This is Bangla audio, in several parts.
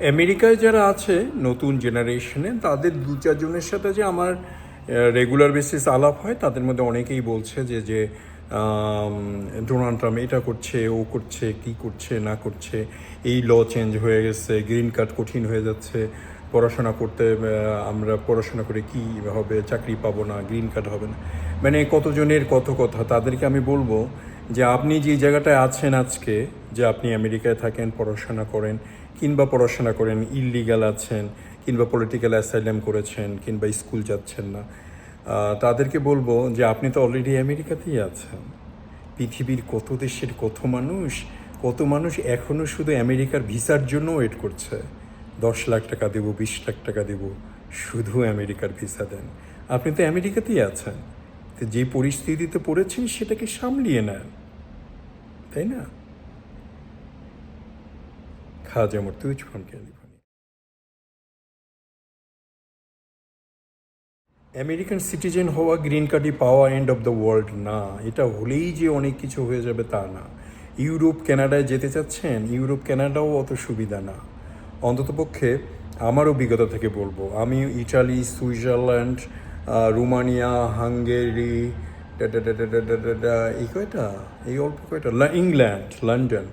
আমেরিকায় যারা আছে, নতুন জেনারেশনে, তাদের দু চারজনের সাথে যে আমার রেগুলার বেসিস আলাপ হয়, তাদের মধ্যে অনেকেই বলছে যে যে ডোনাল্ড ট্রাম্প এটা করছে, ও করছে, কি করছে, না করছে, এই ল চেঞ্জ হয়ে গেছে গ্রিন কার্ড কঠিন হয়ে যাচ্ছে, পড়াশোনা করতে আমরা পড়াশোনা করে কি হবে, চাকরি পাবো না গ্রিন কার্ড হবে না। মানে কতজনের কত কথা, তাদেরকে আমি বলব যে, আপনি যে জায়গাটায় আছেন আজকে, যে আপনি আমেরিকায় থাকেন, পড়াশোনা করেন কিংবা পড়াশোনা করেন ইললিগাল আছেন, কিংবা পলিটিক্যাল অ্যাসাইলাম করেছেন, কিংবা স্কুল যাচ্ছেন না। তাদেরকে বলব যে আপনি তো অলরেডি আমেরিকাতেই আছেন। পৃথিবীর কত দেশের কত মানুষ কত মানুষ এখনও শুধু আমেরিকার ভিসার জন্য ওয়েট করছে। দশ লাখ টাকা দেবো, বিশ লাখ টাকা দেবো, শুধু আমেরিকার ভিসা দেন। আপনি তো আমেরিকাতেই আছেন। তো যে পরিস্থিতিতে পড়েছেন সেটাকে সামলিয়ে নেন। তাই না? Khaja Murtuz from California American citizen হওয়া গ্রিন কার্ডই পাওয়া এন্ড অফ দ্য ওয়ার্ল্ড না এটা হলেই যে অনেক কিছু হয়ে যাবে তা না ইউরোপ কানাডায় যেতে চাচ্ছেন ইউরোপ কানাডাও অত সুবিধা না অন্ততপক্ষে আমার অভিজ্ঞতা থেকে বলব আমি ইটালি সুইজারল্যান্ড রোমানিয়া হাঙ্গেরি এই কয়টা এই অল্প কয়টা ইংল্যান্ড লন্ডন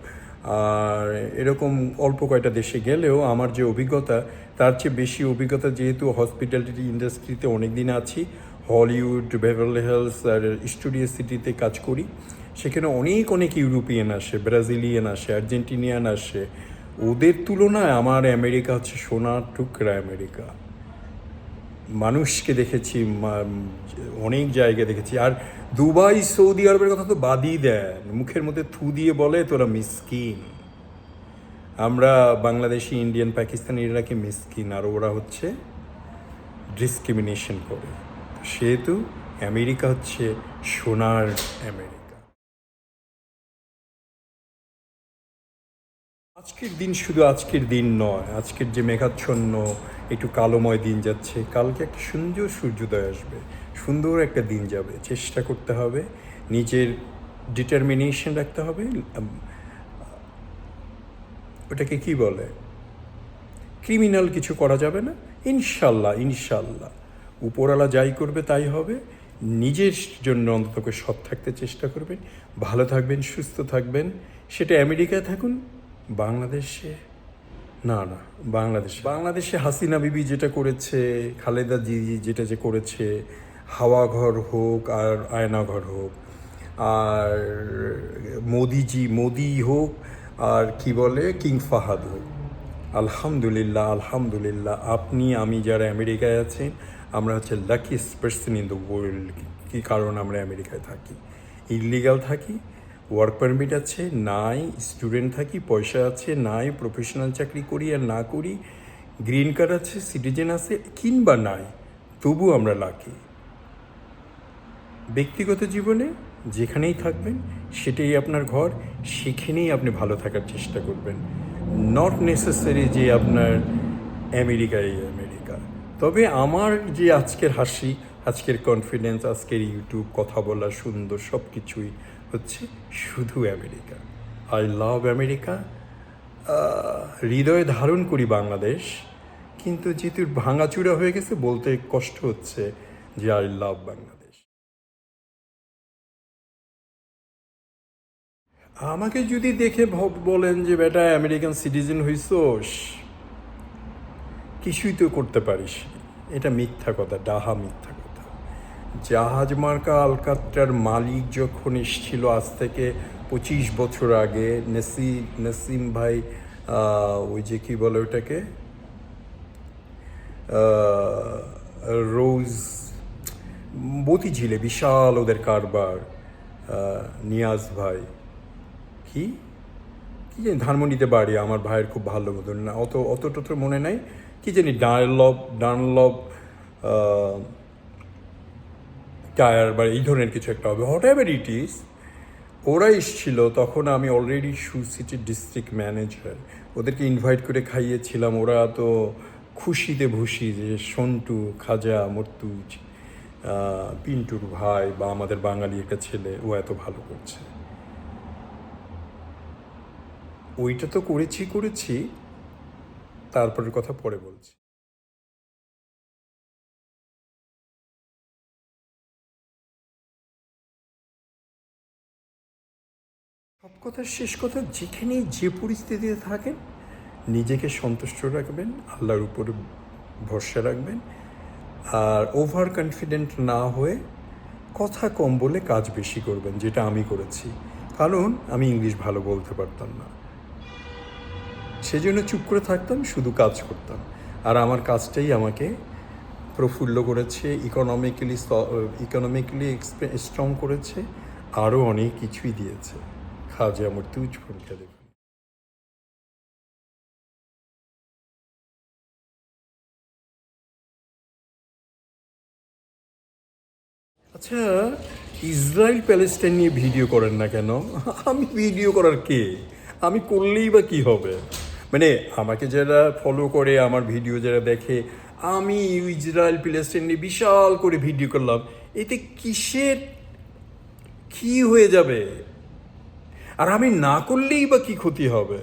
আর এরকম অল্প কয়টা দেশে গেলেও আমার যে অভিজ্ঞতা, তার চেয়ে বেশি অভিজ্ঞতা যেহেতু হসপিটালিটি ইন্ডাস্ট্রিতে অনেক দিন আছি হলিউড বেভারলি হিলস আর স্টুডিও সিটিতে কাজ করি। সেখানে অনেক অনেক ইউরোপিয়ান আসে ব্রাজিলিয়ান আসে আর্জেন্টিনিয়ান আসে। ওদের তুলনায় আমার আমেরিকা হচ্ছে সোনার টুকরা আমেরিকা মানুষকে দেখেছি অনেক জায়গায় দেখেছি। আর দুবাই, সৌদি আরবের কথা তো বাদই দেন। মুখের মধ্যে থু দিয়ে বলে, তোরা মিসকিন। আমরা বাংলাদেশি, ইন্ডিয়ান, পাকিস্তানি এরা কি মিসকিন? আর ওরা হচ্ছে ডিসক্রিমিনেশন করে। সেহেতু আমেরিকা হচ্ছে সোনার আমেরিকা। আজকের দিন শুধু আজকের দিন নয়, আজকের যে মেঘাচ্ছন্ন একটু কালোময় দিন যাচ্ছে। কালকে একটা সুন্দর সূর্যোদয় আসবে। সুন্দর একটা দিন যাবে। চেষ্টা করতে হবে। নিজের ডিটারমিনেশন রাখতে হবে। ওটাকে কি বলে? ক্রিমিনাল কিছু করা যাবে না। ইনশাল্লাহ ইনশাল্লাহ। উপরওয়ালা যাই করবে তাই হবে। নিজের জন্য অন্তত সৎ থাকতে চেষ্টা করবেন। ভালো থাকবেন, সুস্থ থাকবেন। সেটা আমেরিকায় থাকুন, বাংলাদেশে না না, বাংলাদেশে। বাংলাদেশে হাসিনা বিবি যেটা করেছে, খালেদা জি যেটা যে করেছে, হাওয়া ঘর হোক আর আয়না ঘর হোক, আর মোদিজি, মোদি হোক, আর কি বলে, কিং ফাহাদ হোক। আলহামদুলিল্লাহ আলহামদুলিল্লাহ, আপনি, আমি যারা আমেরিকায় আছেন আমরা হচ্ছে luckiest person in the world কি কারণ আমরা আমেরিকায় থাকি? ইলিগাল থাকি? ওয়ার্ক পারমিট আছে, নাই স্টুডেন্ট থাকি, পয়সা আছে, নাই প্রফেশনাল চাকরি করি আর না করি গ্রিন কার্ড আছে সিটিজেন আছে, কিংবা নাই তবু আমরা লাকি ব্যক্তিগত জীবনে যেখানেই থাকবেন, সেটাই আপনার ঘর, সেখানেই আপনি ভালো থাকার চেষ্টা করবেন। নট নেসেসারি যে আপনার আমেরিকাই আমেরিকা তবে আমার যে আজকের হাসি, আজকের কনফিডেন্স আজকের ইউটিউব কথা বলা, সুন্দর সব কিছুই হচ্ছে শুধু আমেরিকা। আই লাভ আমেরিকা হৃদয়ে ধারণ করি বাংলাদেশ। কিন্তু যেহেতু ভাঙাচুরা হয়ে গেছে বলতে কষ্ট হচ্ছে যে আই লাভ বাংলাদেশ। আমাকে যদি দেখে বলেন যে বেটা আমেরিকান সিটিজেন হইসোস কিছুই তো করতে পারিস এটা মিথ্যা কথা, ডাহা মিথ্যা কথা। জাহাজ মার্কা আলকাত্রার মালিক যখন এসেছিল আজ থেকে পঁচিশ বছর আগে, নসি, নসিম ভাই ওই যে কি বলে ওটাকে? রোজ মতিঝিলে, বিশাল ওদের কারবার নিয়াজ ভাই। কি? কি জানি, ধানমন্ডিতে বাড়ি, আমার ভাইয়ের খুব ভালো মতন। না, অত অত টত মনে নাই। কি জানি ডানলব ডানলব টায়ার বা এই ধরনের কিছু একটা হবে। হোয়াট এভার ইট ইজ ওরা এসছিল, তখন আমি অলরেডি সু সিটির ডিস্ট্রিক্ট ম্যানেজার ওদেরকে ইনভাইট করে খাইয়েছিলাম। ওরা তো খুশিতে ভুসি যে সন্টু, খাজা, মর্তুজ পিন্টুর ভাই বা আমাদের বাঙালি একটা ছেলে, ও এত ভালো করছে। ওইটা তো করেছি করেছি, তারপরের কথা পরে বলছি। কথার শেষ কথা যেখানে যে পরিস্থিতিতে থাকেন, নিজেকে সন্তুষ্ট রাখবেন, আল্লাহর উপর ভরসা রাখবেন আর ওভার কনফিডেন্ট না হয়ে কথা কম বলে কাজ বেশি করবেন, যেটা আমি করেছি। কারণ আমি ইংলিশ ভালো বলতে পারতাম না। সেজন্য চুপ করে থাকতাম, শুধু কাজ করতাম। আর আমার কাজটাই আমাকে প্রফুল্ল করেছে ইকোনমিক্যালি ইকোনমিক্যালি স্ট্রং করেছে, আরও অনেক কিছুই দিয়েছে। তুজ ফোনটা দেখুন আচ্ছা ইসরায়েল প্যালেস্টাইন নিয়ে ভিডিও করেন না কেন? আমি ভিডিও করার কে? আমি করলেই বা কি হবে? মানে আমাকে যারা ফলো করে, আমার ভিডিও যারা দেখে, আমি ইসরায়েল প্যালেস্টাইন নিয়ে বিশাল করে ভিডিও করলাম। এতে কিসের কি হয়ে যাবে? আর আমি না করলেই বা কি ক্ষতি হবে?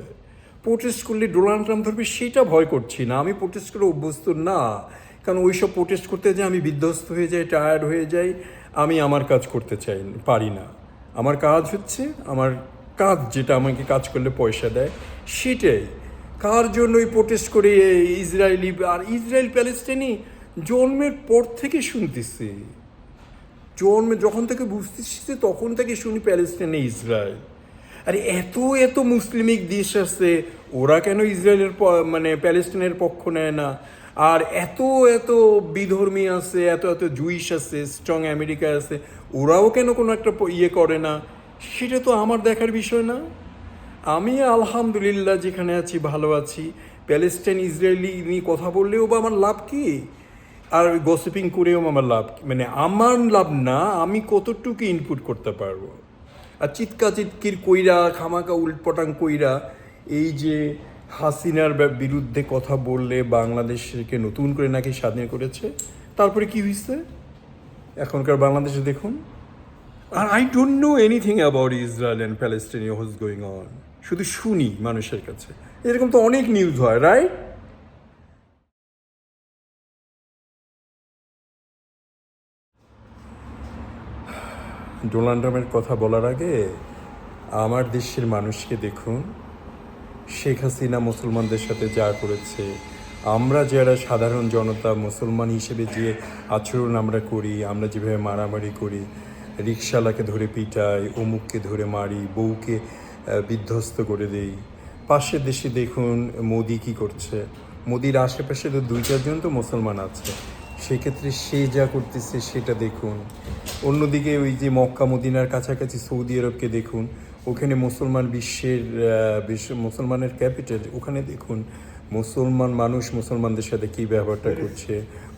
প্রোটেস্ট করলে ডোনাল্ড ট্রাম্প ধরবে, সেটা ভয় করছি না। আমি প্রোটেস্ট করে অভ্যস্ত না। কারণ ওই সব প্রোটেস্ট করতে যে আমি বিধ্বস্ত হয়ে যাই টায়ার্ড হয়ে যাই, আমি আমার কাজ করতে চাই, পারি না। আমার কাজ হচ্ছে, আমার কাজ যেটা আমাকে কাজ করলে পয়সা দেয়, সেটাই। কার জন্য ওই প্রোটেস্ট করে ইসরায়েলি আর ইসরায়েল প্যালেস্টাইনি জন্মের পর থেকে শুনতেছি। জন্মে যখন থেকে বুঝতেছি তখন থেকে শুনি প্যালেস্টাইনে ইসরায়েল। আরে এত এত মুসলিমিক দেশ আছে, ওরা কেন ইসরায়েলের মানে প্যালেস্টাইনের পক্ষ নেয় না? আর এত এত বিধর্মী আছে, এত এত জুইশ আছে স্ট্রং আমেরিকা আছে, ওরাও কেন কোনো একটা ইয়ে করে না? সেটা তো আমার দেখার বিষয় না। আমি আলহামদুলিল্লাহ যেখানে আছি, ভালো আছি। প্যালেস্টাইন, ইসরায়েলি নিয়ে কথা বললেও বা আমার লাভ কি? আর গসিপিং করেও আমার লাভ মানে আমার লাভ না, আমি কতটুকু ইনপুট করতে পারব? আর চিৎকা চিৎকির কইরা, খামাকা উল্টপটাং কইরা এই যে হাসিনার বিরুদ্ধে কথা বললে বাংলাদেশকে নতুন করে নাকি স্বাধীন করেছে, তারপরে কি হয়েছে এখনকার বাংলাদেশে দেখুন। আর I don't know anything about Israel and Palestine who's going on শুধু শুনি মানুষের কাছে। এরকম তো অনেক নিউজ হয় রাইট ডোনাল্ড কথা বলার আগে আমার দেশের মানুষকে দেখুন, শেখ হাসিনা মুসলমানদের সাথে যা করেছে। আমরা যারা সাধারণ জনতা, মুসলমান হিসেবে যে আচরণ আমরা করি, আমরা যেভাবে মারামারি করি রিক্সাওয়ালাকে ধরে পিটাই, অমুককে ধরে মারি, বউকে বিধ্বস্ত করে দেই পাশের দেশে দেখুন মোদি কি করছে? মোদির আশেপাশে তো দুই চারজন তো মুসলমান আছে। সেক্ষেত্রে সে যা করতেছে সেটা দেখুন। অন্যদিকে ওই যে মক্কা মদিনার কাছাকাছি সৌদি আরবকে দেখুন, ওখানে মুসলমান বিশ্বের মুসলমানের ক্যাপিটাল, ওখানে দেখুন মুসলমান মানুষ মুসলমানদের সাথে কী ব্যবহারটা করছে,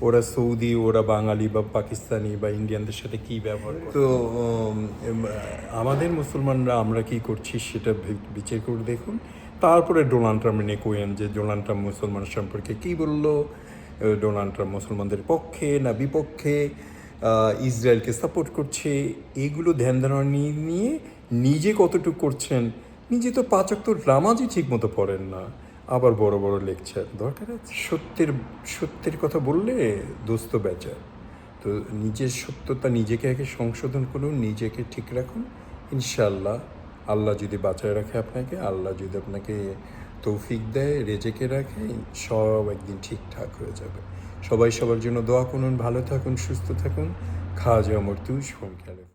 ওরা সৌদি, ওরা বাঙালি বা পাকিস্তানি বা ইন্ডিয়ানদের সাথে কী ব্যবহার তো আমাদের মুসলমানরা আমরা কি করছি সেটা বিচার করে দেখুন। তারপরে ডোনাল্ড ট্রাম্প নিয়ে কোয়েন যে ডোনাল্ড ট্রাম্প মুসলমান সম্পর্কে কী বলল? ডোনাল্ড ট্রাম্প মুসলমানদের পক্ষে না বিপক্ষে ইসরায়েলকে সাপোর্ট করছে, এগুলো ধ্যান ধারণা নিয়ে নিজে কতটুকু করছেন, নিজে তো পাচক তো নামাজই ঠিক মতো পড়েন না। আবার বড় বড় লেকচার দরকার আছে। সত্যের সত্যের কথা বললে দোস্ত বেচার। তো নিজের সত্যতা নিজেকে আগে সংশোধন করুন, নিজেকে ঠিক রাখুন। ইনশাল্লাহ আল্লাহ যদি বাঁচায় রাখে আপনাকে, আল্লাহ যদি আপনাকে তৌফিক দেয়, রেজেকে রাখে, সব একদিন ঠিকঠাক হয়ে যাবে। সবাই সবার জন্য দোয়া করুন, ভালো থাকুন, সুস্থ থাকুন। খাওয়া যাওয়া মর্তুজ ফোন খেলে